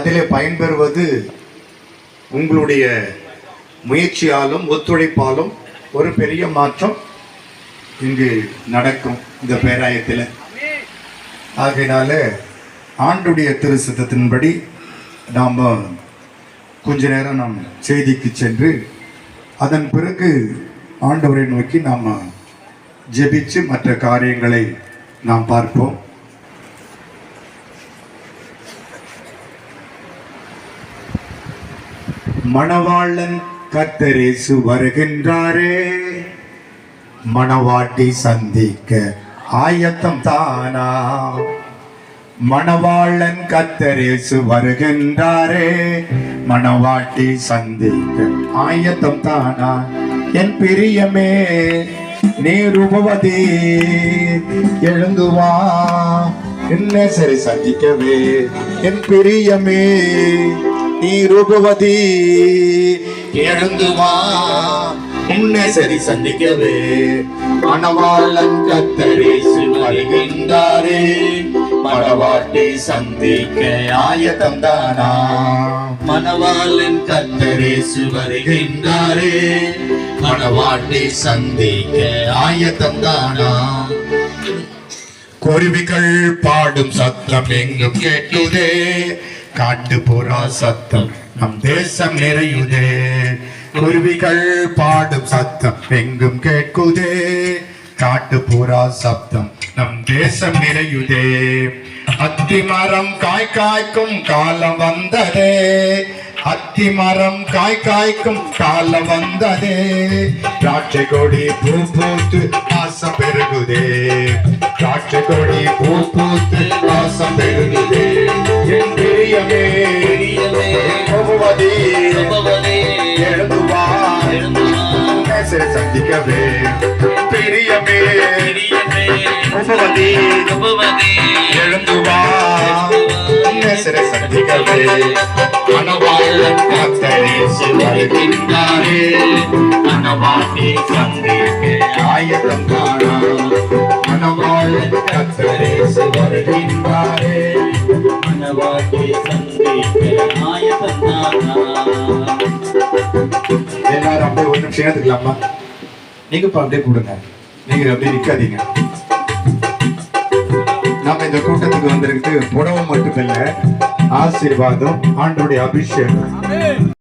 அதிலே பயன்பெறுவது உங்களுடைய முயற்சியாலும் ஒத்துழைப்பாலும் ஒரு பெரிய மாற்றம் இங்கு நடக்கும் இந்த பேராயத்தில். ஆகையினால ஆண்டுடைய திரு சித்தத்தின்படி நாம் கொஞ்ச நேரம் நாம் செய்திக்கு சென்று அதன் பிறகு ஆண்டவரை நோக்கி நாம் ஜெபிச்சு மற்ற காரியங்களை நாம் பார்ப்போம். மணவாளன் கத்தரேசு வருகின்றாரே. மணவாட்டி சந்திக்க ஆயத்தம் தானா. மணவாளன் கத்தரேசு வருகின்றாரே. மணவாட்டி சந்திக்க ஆயத்தம் தானா. என் பிரியமே நீ எழுந்துவா எழுந்து வா. என்ன சரி சந்திக்கவே. என் பிரியமே நீருபவதி ரூபவதி. உன்னை சரி சந்திக்கவே. மணவாளன் கத்தரேசு வருகின்றாரே. மணவாட்டி சந்திக்க ஆயத்தம் தானா? மணவாளன் கத்தரே வருகின்றாரே. மணவாட்டி சந்திக்க ஆயத்தம் தானா? குருவிகள் பாடும் சத்தம் எங்கும் கேட்டுதே காட்டு புறா சத்தம். நம் தேசம் நிறையுதே. குருவிகள் பாடும் சத்தம். எங்கும் கேட்குதே. காட்டு புறா சப்தம் நம் தேசம் நிறையுதே. அத்தி மரம் காய் காய்க்கும் காலம் வந்ததே. அத்தி மரம் காய் காய்க்கும் காலம் வந்ததே. திராட்சை கொடி பூ பூத்து ஆசம் பெருகுதே. திராட்சை கொடி பூ பூத்து ஆசம் பெருகுதே. நேசரை சந்திக்கவே. பிரியமே. பிரியமே, பிரபுவதி சுபவனே, எழுந்து வா நேசரை சந்திக்கவே. மணவாளன் கத்தரேசு வருகின்றாரே மணவாட்டி சந்திக்க ஆயத்தம் காணா. மணவாளன் கத்தரேசு வருகின்றாரே எல்லாரும் அப்படியே ஒரு நிமிஷம் ஏத்துக்கலாமா நீங்க இப்ப அப்படியே கொடுங்க. நீங்க அப்படியே நிக்காதீங்க. நம்ம இந்த கூட்டத்துக்கு வந்திருக்கு புடவை மட்டுமில்லை ஆசீர்வாதம் ஆண்டோடைய அபிஷேகம்.